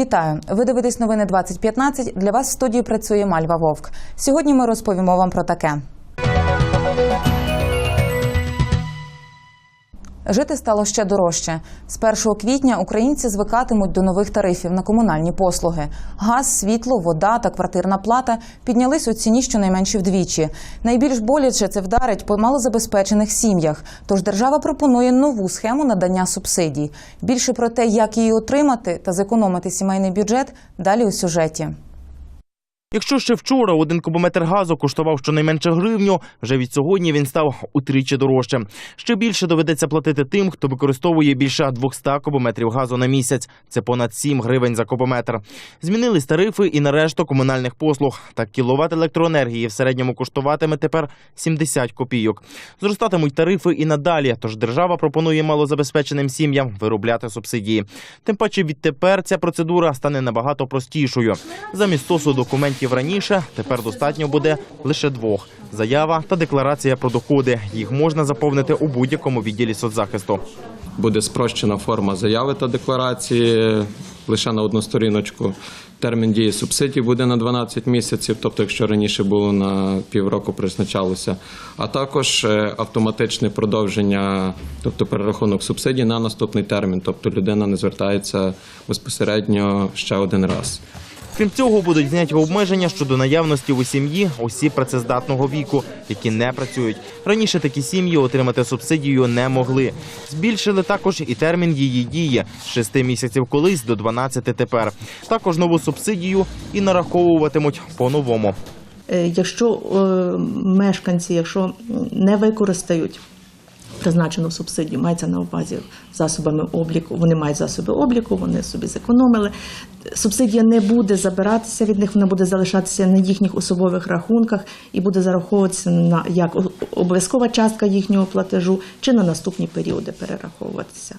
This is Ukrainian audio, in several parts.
Вітаю! Ви дивитесь новини 2015. Для вас в студії працює Мальва Вовк. Сьогодні ми розповімо вам про таке. Жити стало ще дорожче. З 1 квітня українці звикатимуть до нових тарифів на комунальні послуги. Газ, світло, вода та квартирна плата піднялись у ціні щонайменше вдвічі. Найбільш боляче це вдарить по малозабезпечених сім'ях. Тож держава пропонує нову схему надання субсидій. Більше про те, як її отримати та зекономити сімейний бюджет, далі у сюжеті. Якщо ще вчора один кубометр газу коштував щонайменше гривню, вже від сьогодні він став утричі дорожче. Ще більше доведеться платити тим, хто використовує більше 200 кубометрів газу на місяць. Це понад 7 гривень за кубометр. Змінились тарифи і на решту комунальних послуг. Так кіловат електроенергії в середньому коштуватиме тепер 70 копійок. Зростатимуть тарифи і надалі. Тож держава пропонує малозабезпеченим сім'ям виробляти субсидії. Тим паче відтепер ця процедура стане набагато простішою. Замість стосу документів раніше тепер достатньо буде лише двох: заява та декларація про доходи. Їх можна заповнити у будь-якому відділі соцзахисту. Буде спрощена форма заяви та декларації лише на одну сторіночку. Термін дії субсидій буде на 12 місяців, тобто, якщо раніше було на півроку, призначалося, а також е, автоматичне продовження, тобто перерахунок субсидій на наступний термін, тобто людина не звертається безпосередньо ще один раз. Крім цього, будуть зняті обмеження щодо наявності у сім'ї осіб працездатного віку, які не працюють. Раніше такі сім'ї отримати субсидію не могли. Збільшили також і термін її дії з 6 місяців колись до 12 тепер. Також нову субсидію і нараховуватимуть по-новому. Е, Якщо е, мешканці, якщо не використають призначену субсидію, мається на увазі засобами обліку, вони мають засоби обліку, вони собі зекономили. Субсидія не буде забиратися від них, вона буде залишатися на їхніх особових рахунках і буде зараховуватися на як обов'язкова частка їхнього платежу чи на наступні періоди перераховуватися.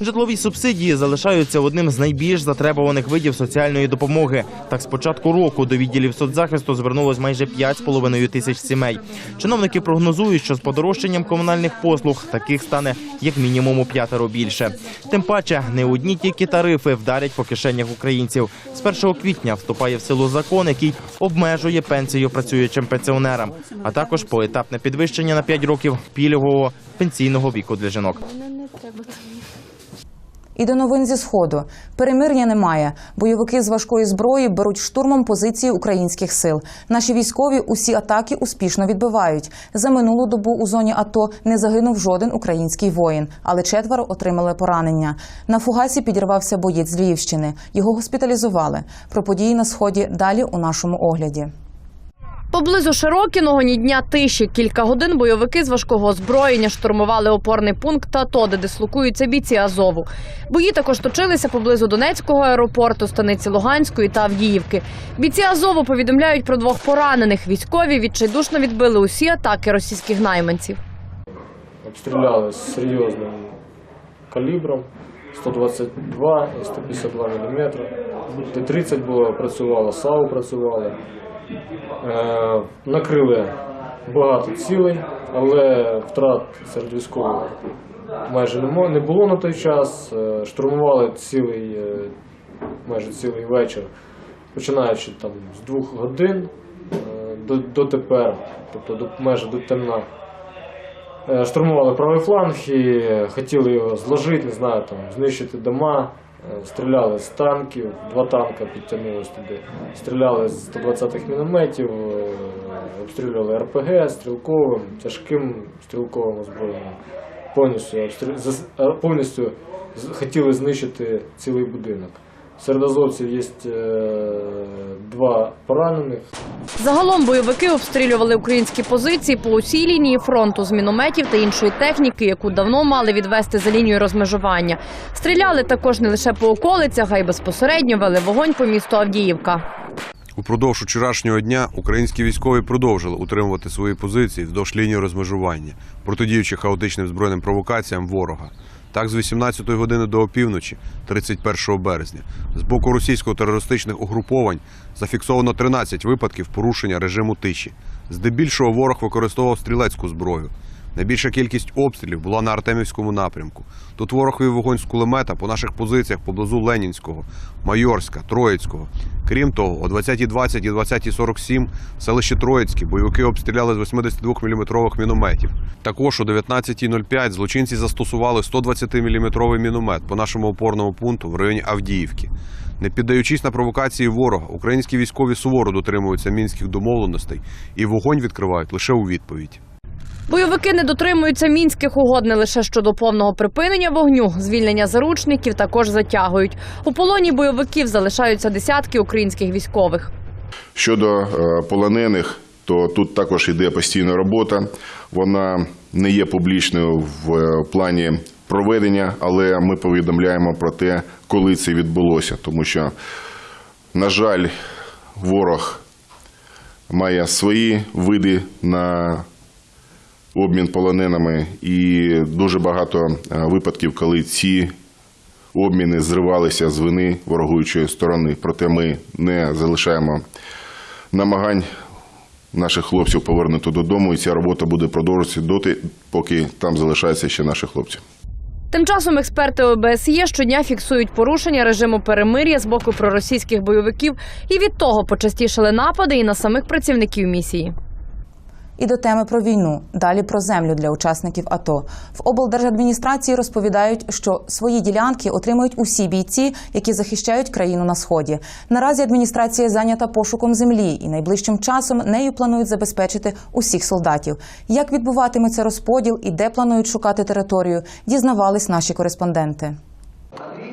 Житлові субсидії залишаються одним з найбільш затребуваних видів соціальної допомоги. Так, з початку року до відділів соцзахисту звернулось майже 5,5 тисяч сімей. Чиновники прогнозують, що з подорожчанням комунальних послуг таких стане як мінімум у п'ятеро більше. Тим паче, не одні тільки тарифи вдарять по кишенях українців. З 1 квітня вступає в силу закон, який обмежує пенсію працюючим пенсіонерам, а також поетапне підвищення на 5 років пільгового пенсійного віку для жінок. І до новин зі сходу перемир'я немає. Бойовики з важкої зброї беруть штурмом позиції українських сил. Наші військові усі атаки успішно відбивають. За минулу добу у зоні АТО не загинув жоден український воїн, але четверо отримали поранення. На фугасі підірвався боєць з Львівщини. Його госпіталізували. Про події на сході далі у нашому огляді. Поблизу Широкіного ні дня тиші. Кілька годин бойовики з важкого озброєння штурмували опорний пункт АТО, де дислокуються бійці Азову. Бої також точилися поблизу Донецького аеропорту, станиці Луганської та Авдіївки. Бійці Азову повідомляють про двох поранених. Військові відчайдушно відбили усі атаки російських найманців. обстріляли з серйозним калібром 122 і 152 мм. Т-30 було, працювало, САУ працювали. Е, накрили багато цілей, але втрат серед військових майже не було на той час. Е, штурмували цілий, е, майже цілий вечір, починаючи там з двох годин до, до тепер, тобто до, майже до темна. Штурмували правий фланг і хотіли його зложити, не знаю, там, знищити дома. Е, Стріляли з танків, два танка підтягнулись туди. Стріляли з 120-х мінометів, е, обстрілювали РПГ стрілковим, тяжким стрілковим озброєнням. Повністю, е, повністю хотіли знищити цілий будинок. Серед азовців є е, два поранених, Загалом бойовики обстрілювали українські позиції по усій лінії фронту з мінометів та іншої техніки, яку давно мали відвести за лінію розмежування. Стріляли також не лише по околицях, а й безпосередньо вели вогонь по місту Авдіївка. Упродовж вчорашнього дня українські військові продовжили утримувати свої позиції вздовж лінії розмежування, протидіючи хаотичним збройним провокаціям ворога. Так, з 18-ї години до опівночі, 31 березня, з боку російсько-терористичних угруповань зафіксовано 13 випадків порушення режиму тиші. Здебільшого ворог використовував стрілецьку зброю. Найбільша кількість обстрілів була на Артемівському напрямку. Тут ворог вів вогонь з кулемета по наших позиціях поблизу Ленінського, Майорська, Троїцького. Крім того, о 20.20 і 20.47 в селищі Троїцьке бойовики обстріляли з 82-мм мінометів. Також о 19.05 злочинці застосували 120-мм міномет по нашому опорному пункту в районі Авдіївки. Не піддаючись на провокації ворога, українські військові суворо дотримуються мінських домовленостей і вогонь відкривають лише у відповідь. Бойовики не дотримуються мінських угод не лише щодо повного припинення вогню, звільнення заручників також затягують. У полоні бойовиків залишаються десятки українських військових. Щодо е, полонених, то тут також йде постійна робота. Вона не є публічною в е, плані проведення, але ми повідомляємо про те, коли це відбулося, тому що, на жаль, ворог має свої види на обмін полоненими, і дуже багато е, випадків, коли ці обміни зривалися з вини ворогуючої сторони. Проте ми не залишаємо намагань наших хлопців повернути додому, і ця робота буде продовжуватися доти, поки там залишаються ще наші хлопці. Тим часом експерти ОБСЄ щодня фіксують порушення режиму перемир'я з боку проросійських бойовиків, і від того почастішали напади і на самих працівників місії. І до теми про війну. Далі про землю для учасників АТО. В облдержадміністрації розповідають, що свої ділянки отримують усі бійці, які захищають країну на сході. Наразі адміністрація зайнята пошуком землі, і найближчим часом нею планують забезпечити усіх солдатів. Як відбуватиметься розподіл і де планують шукати територію, дізнавались наші кореспонденти.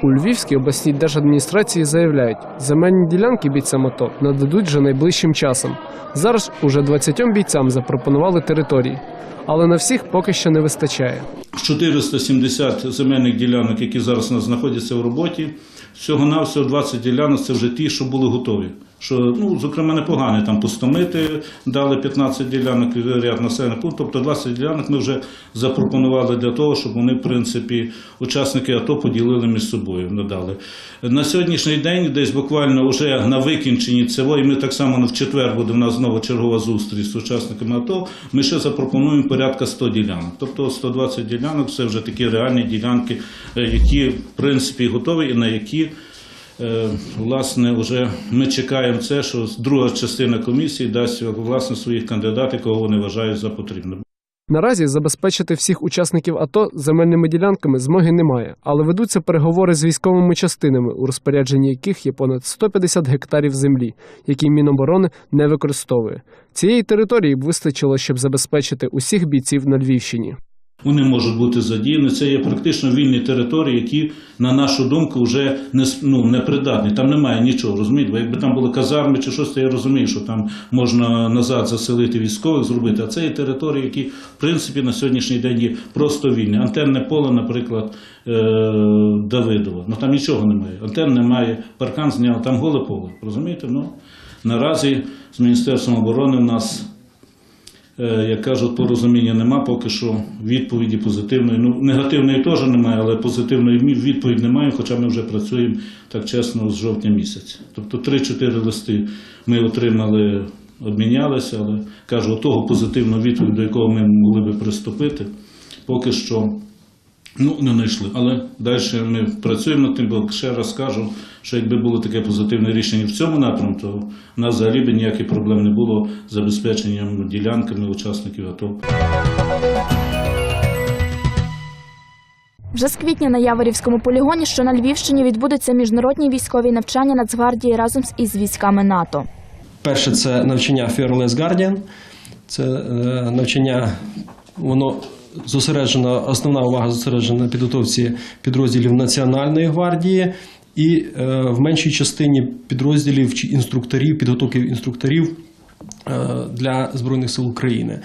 У Львівській обласній держадміністрації заявляють, земельні ділянки бійцям АТО нададуть вже найближчим часом. Зараз уже 20 бійцям запропонували території, але на всіх поки що не вистачає. 470 земельних ділянок, які зараз у нас знаходяться в роботі. Всього навсього 20 ділянок це вже ті, що були готові. Що, ну, зокрема, непогані. Там пустомити дали 15 ділянок, ряд населених пунктів. Тобто 20 ділянок ми вже запропонували для того, щоб вони, в принципі, учасники АТО поділили між собою. Надали. На сьогоднішній день, десь буквально вже на викінченні цього, і ми так само в четвер буде в нас знову чергова зустріч з учасниками АТО. Ми ще запропонуємо порядка 100 ділянок. Тобто 120 ділянок це вже такі реальні ділянки, які в принципі готові і на які. Е, Власне, вже ми чекаємо це, що друга частина комісії дасть власне своїх кандидатів, кого вони вважають за потрібне. Наразі забезпечити всіх учасників АТО земельними ділянками змоги немає, але ведуться переговори з військовими частинами, у розпорядженні яких є понад 150 гектарів землі, які Міноборони не використовує. Цієї території б вистачило, щоб забезпечити усіх бійців на Львівщині. Вони можуть бути задіяні. Це є практично вільні території, які, на нашу думку, вже не ну, не придатні. Там немає нічого, розумієте? Бо якби там були казарми чи щось, то я розумію, що там можна назад заселити військових, зробити. А це є території, які, в принципі, на сьогоднішній день є просто вільні. Антенне поле, наприклад, е- Давидово. Ну там нічого немає. Антенн немає, паркан зняв, там голе поле. Розумієте? Ну, наразі з Міністерством оборони в нас як кажуть, порозуміння нема, поки що відповіді позитивної. Ну, негативної теж немає, але позитивної відповіді немає, хоча ми вже працюємо так чесно з жовтня місяця. Тобто 3-4 листи ми отримали, обмінялися, але кажу, того позитивного відповіді, до якого ми могли би приступити, поки що ну, не знайшли. Але далі ми працюємо над тим, бо ще раз кажу, що якби було таке позитивне рішення в цьому напрямку, то в нас взагалі б ніяких проблем не було з забезпеченням ділянками учасників АТО. Вже з квітня на Яворівському полігоні, що на Львівщині, відбудуться міжнародні військові навчання Нацгвардії разом з- із військами НАТО. Перше це навчання Fearless Guardian. Це е, навчання, воно зосереджено, основна увага зосереджена на підготовці підрозділів Національної гвардії і е, в меншій частині підрозділів чи інструкторів, підготовки інструкторів е, для Збройних сил України.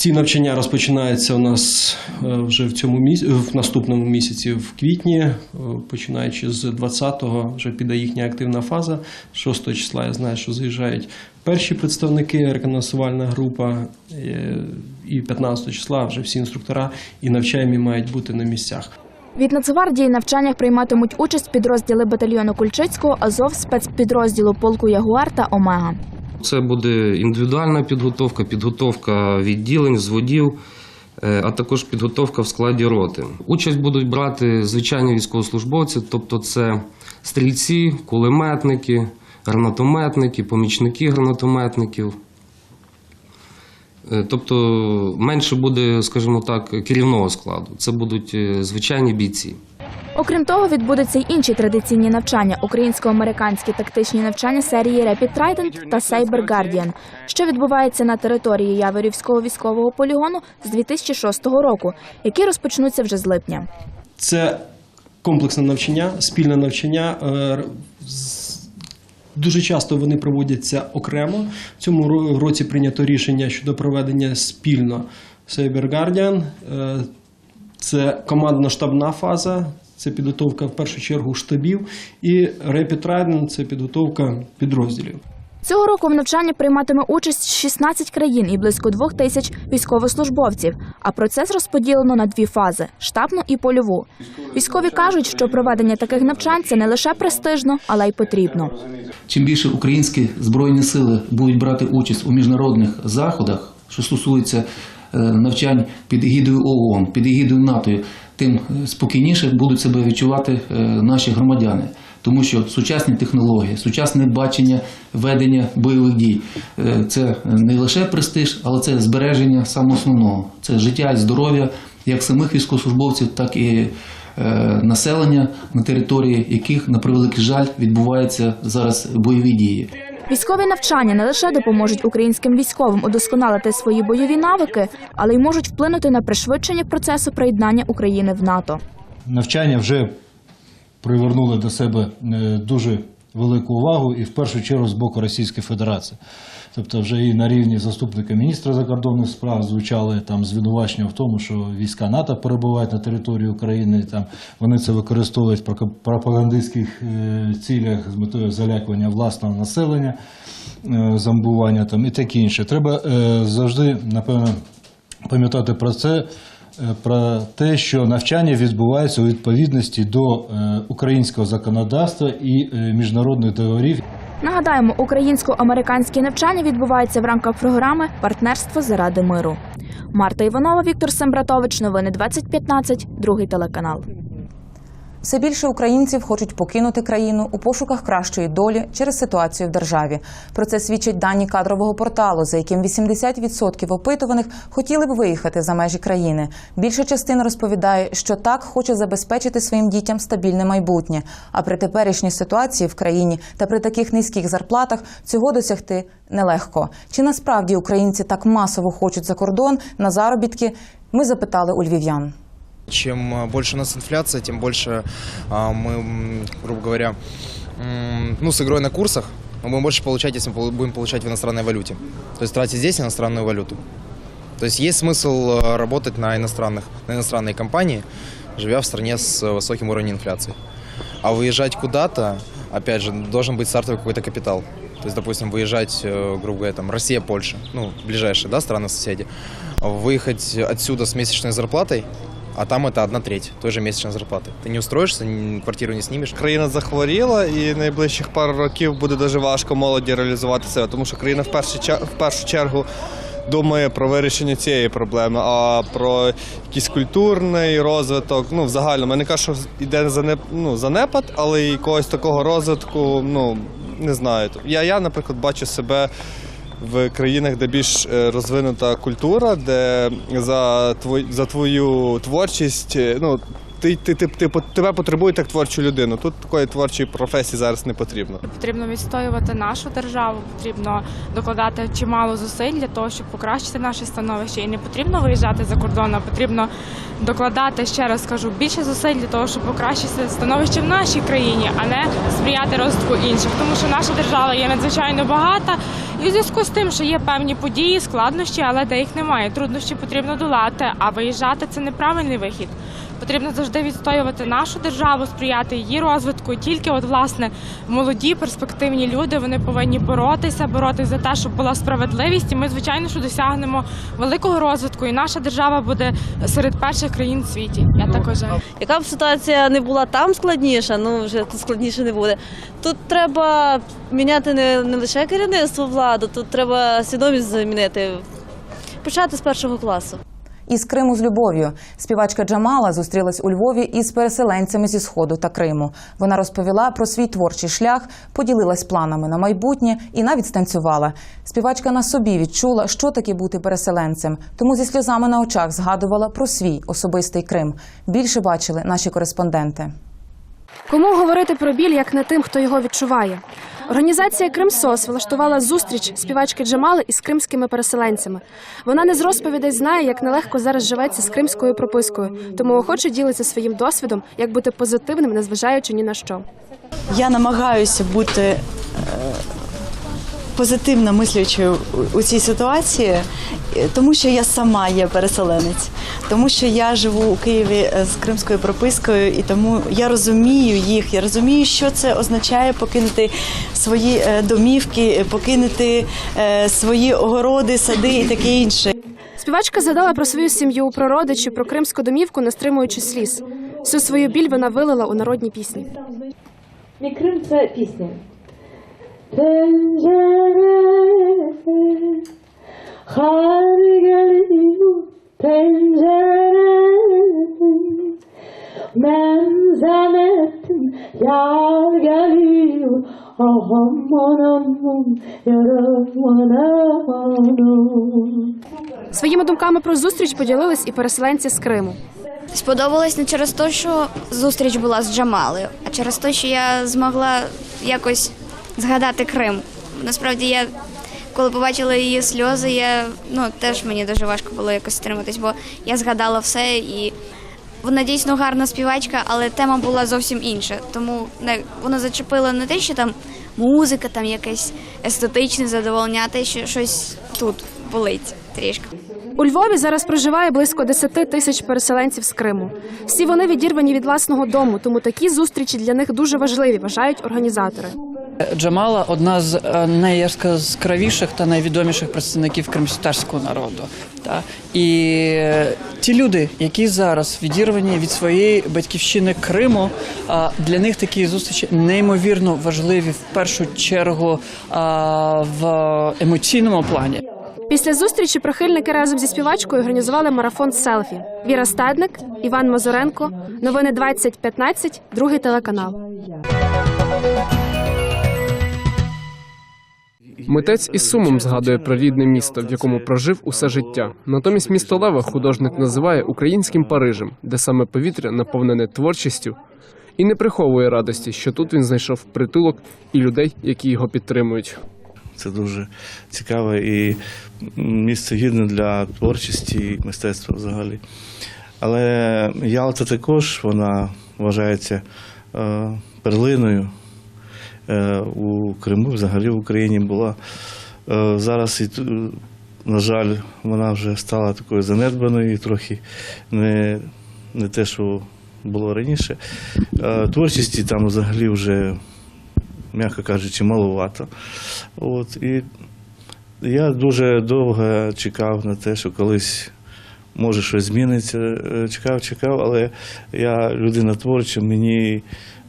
Ці навчання розпочинаються у нас е, вже в цьому місяці, в наступному місяці, в квітні, е, починаючи з 20-го, вже піде їхня активна фаза. 6 числа я знаю, що заїжджають перші представники, реконансувальна група, е, і 15 числа вже всі інструктора і навчаємі мають бути на місцях. Від Нацгвардії навчаннях прийматимуть участь підрозділи батальйону Кульчицького, Азов, спецпідрозділу полку Ягуар та Омега. Це буде індивідуальна підготовка, підготовка відділень, зводів, е, а також підготовка в складі роти. Участь будуть брати звичайні військовослужбовці, тобто це стрільці, кулеметники, гранатометники, помічники гранатометників. Е, Тобто менше буде, скажімо так, керівного складу. Це будуть е, звичайні бійці. Окрім того, відбудуться й інші традиційні навчання українсько-американські тактичні навчання серії Rapid Trident та Saber Guardian, що відбувається на території Яворівського військового полігону з 2006 року, які розпочнуться вже з липня. Це комплексне навчання, спільне навчання. Е, Дуже часто вони проводяться окремо. В цьому році прийнято рішення щодо проведення спільно Cyber Guardian. Е, Це командно-штабна фаза, це підготовка в першу чергу штабів, і Rapid це підготовка підрозділів. Цього року в навчанні прийматиме участь 16 країн і близько двох тисяч військовослужбовців. А процес розподілено на дві фази штабну і польову. Військові кажуть, що проведення таких навчань це не лише престижно, але й потрібно. Чим більше українські збройні сили будуть брати участь у міжнародних заходах, що стосується навчань під егідою ООН, під егідою НАТО, тим е, спокійніше будуть себе відчувати е, наші громадяни. Тому що сучасні технології, сучасне бачення ведення бойових дій е, це не лише престиж, але це збереження самого. Це життя і здоров'я як самих військовослужбовців, так і е, населення на території яких, на превеликий жаль, відбуваються зараз бойові дії. Військові навчання не лише допоможуть українським військовим удосконалити свої бойові навики, але й можуть вплинути на пришвидшення процесу приєднання України в НАТО. навчання вже привернули до себе е, дуже велику увагу і в першу чергу з боку Російської Федерації. Тобто вже і на рівні заступника міністра закордонних справ звучали там звинувачення в тому, що війська НАТО перебувають на території України. Там вони це використовують в пропагандистських е, цілях з метою залякування власного населення, е, зомбування там і таке інше. Треба е, завжди, напевно, пам'ятати про це, про те, що навчання відбувається у відповідності до е, українського законодавства і е, міжнародних договорів. Нагадаємо, українсько-американське навчання відбувається в рамках програми Партнерство заради миру. Марта Іванова, Віктор Сембратович. Новини 2015, другий телеканал. Все більше українців хочуть покинути країну у пошуках кращої долі через ситуацію в державі. Про це свідчать дані кадрового порталу, за яким 80% опитуваних хотіли б виїхати за межі країни. Більша частина розповідає, що так хоче забезпечити своїм дітям стабільне майбутнє. А при теперішній ситуації в країні та при таких низьких зарплатах цього досягти нелегко. Чи насправді українці так масово хочуть за кордон на заробітки? Ми запитали у львів'ян. Чем а, больше у нас инфляция, тем больше а, мы, грубо говоря, ну, с игрой на курсах, мы будем больше получать, если мы будем получать в иностранной валюте. То есть тратить здесь иностранную валюту. То есть есть смысл а, работать на иностранных, на иностранные компании, живя в стране с высоким уровнем инфляции. А выезжать куда-то, опять же, должен быть стартовый какой-то капитал. То есть, допустим, выезжать, э, грубо говоря, там, Россия, Польша, ну, ближайшие, да, страны-соседи. Выехать отсюда с месячной зарплатой, а там это одна треть той же месячной зарплаты. Ты не устроишься, н- квартиру не снимешь. Країна захворіла, і найближчих пару років буде дуже важко молоді реалізувати себе, тому що країна в першу, чер- в першу чергу думає про вирішення цієї проблеми, а про якийсь культурний розвиток. Ну, в загальному, я не кажу, що йде занеп, ну, занепад, але і якогось такого розвитку, ну не знаю. Я, я, наприклад, бачу себе. В країнах, де більш е, розвинута культура, де за твою творчість, е, ну ти, ти, ти, ти тебе потребують як творчу людину. Тут такої творчої професії зараз не потрібно. Потрібно відстоювати нашу державу, потрібно докладати чимало зусиль для того, щоб покращити наше становище. І не потрібно виїжджати за кордон, а потрібно докладати ще раз скажу більше зусиль для того, щоб покращити становище в нашій країні, а не сприяти розвитку інших. Тому що наша держава є надзвичайно багата, і у зв'язку з тим, що є певні події, складнощі, але де їх немає. Труднощі потрібно долати, а виїжджати це неправильний вихід. Потрібно завжди відстоювати нашу державу, сприяти її розвитку. Тільки от власне молоді перспективні люди вони повинні боротися, боротися за те, щоб була справедливість. І ми, звичайно, що досягнемо великого розвитку, і наша держава буде серед перших країн в світі. Я так вважаю. Яка б ситуація не була там складніша, ну вже тут складніше не буде. Тут треба міняти не, не лише керівництво влади, тут треба свідомість змінити. Почати з першого класу. Із Криму з любов'ю. Співачка Джамала зустрілась у Львові із переселенцями зі сходу та Криму. Вона розповіла про свій творчий шлях, поділилась планами на майбутнє і навіть станцювала. Співачка на собі відчула, що таке бути переселенцем, тому зі сльозами на очах згадувала про свій особистий Крим. Більше бачили наші кореспонденти. Кому говорити про біль, як не тим, хто його відчуває? Організація Кримсос влаштувала зустріч співачки Джамали із кримськими переселенцями. Вона не з розповідей знає, як нелегко зараз живеться з кримською пропискою, тому охоче ділиться своїм досвідом, як бути позитивним, незважаючи ні на що. Я намагаюся бути е, позитивно мислячою у- у цій ситуації, е, тому що я сама є переселенець, тому що я живу у Києві е, з кримською пропискою, і тому я розумію їх. Я розумію, що це означає покинути свої е, домівки, покинути свої огороди, сади і таке інше. Співачка згадала про свою сім'ю, про родичів, про кримську домівку, не стримуючи сліз. Всю свою біль вона вилила у народні пісні. Мій Крим це пісня. Pencere Kar geliyor pencere Ben zannettim yar geliyor Ah aman aman yaraman aman Своїми думками про зустріч поділились і переселенці з Криму. Сподобалось не через те, що зустріч була з Джамалею, а через те, що я змогла якось згадати Крим. Насправді я. Коли побачила її сльози, я ну теж мені дуже важко було якось стриматись, бо я згадала все і вона дійсно гарна співачка, але тема була зовсім інша. Тому не вона зачепила не те, що там музика, там якесь естетичне задоволення, а те, що щось тут болить трішки. У Львові зараз проживає близько 10 тисяч переселенців з Криму. Всі вони відірвані від власного дому, тому такі зустрічі для них дуже важливі, вважають організатори. Джамала одна з е, найяскравіших та найвідоміших представників кримськотарського народу. Та і ті люди, які зараз відірвані від своєї батьківщини Криму, для них такі зустрічі неймовірно важливі в першу чергу в емоційному плані. Після зустрічі прихильники разом зі співачкою організували марафон селфі. Віра Стадник, Іван Мазуренко, новини 2015, другий телеканал. Митець із сумом згадує про рідне місто, в якому прожив усе життя. Натомість місто Лева художник називає українським Парижем, де саме повітря наповнене творчістю, і не приховує радості, що тут він знайшов притулок і людей, які його підтримують. Це дуже цікаве і місце гідне для творчості і мистецтва взагалі. Але Ялта також вона вважається е, перлиною у Криму, взагалі в Україні була. Е, зараз, на жаль, вона вже стала такою занедбаною трохи не, не те, що було раніше. Е, Творчості там взагалі вже м'яко кажучи, маловато. От, і я дуже довго чекав на те, що колись може щось зміниться. Е, Чекав, чекав, але я людина творча, мені,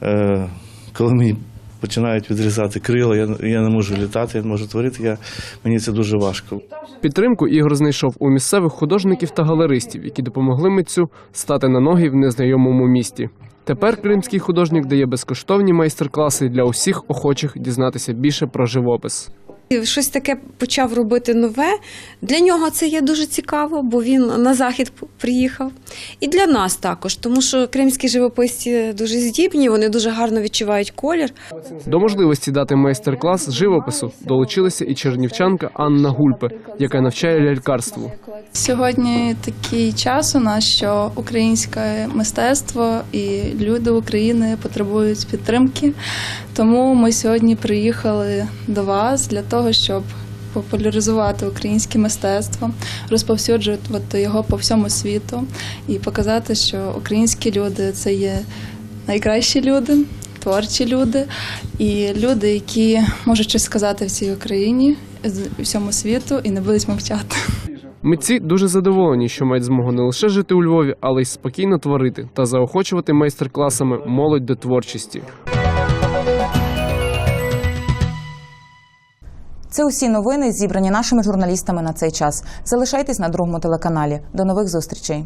е, коли мені починають відрізати крила, я, я не можу літати, я не можу творити, я, мені це дуже важко. Підтримку Ігор знайшов у місцевих художників та галеристів, які допомогли митцю стати на ноги в незнайомому місті. Тепер кримський художник дає безкоштовні майстер-класи для усіх охочих дізнатися більше про живопис. Щось таке почав робити нове. Для нього це є дуже цікаво, бо він на захід приїхав. І для нас також, тому що кримські живописці дуже здібні, вони дуже гарно відчувають колір. До можливості дати майстер-клас з живопису долучилася і чернівчанка Анна Гульпе, яка навчає лялькарству. Сьогодні такий час у нас, що українське мистецтво і люди України потребують підтримки. Тому ми сьогодні приїхали до вас для того, щоб популяризувати українське мистецтво, розповсюджувати його по всьому світу і показати, що українські люди це є найкращі люди, творчі люди і люди, які можуть щось сказати в цій Україні, всьому світу і не будуть мовчати. Митці дуже задоволені, що мають змогу не лише жити у Львові, але й спокійно творити та заохочувати майстер-класами молодь до творчості. Це усі новини, зібрані нашими журналістами на цей час. Залишайтесь на другому телеканалі. До нових зустрічей.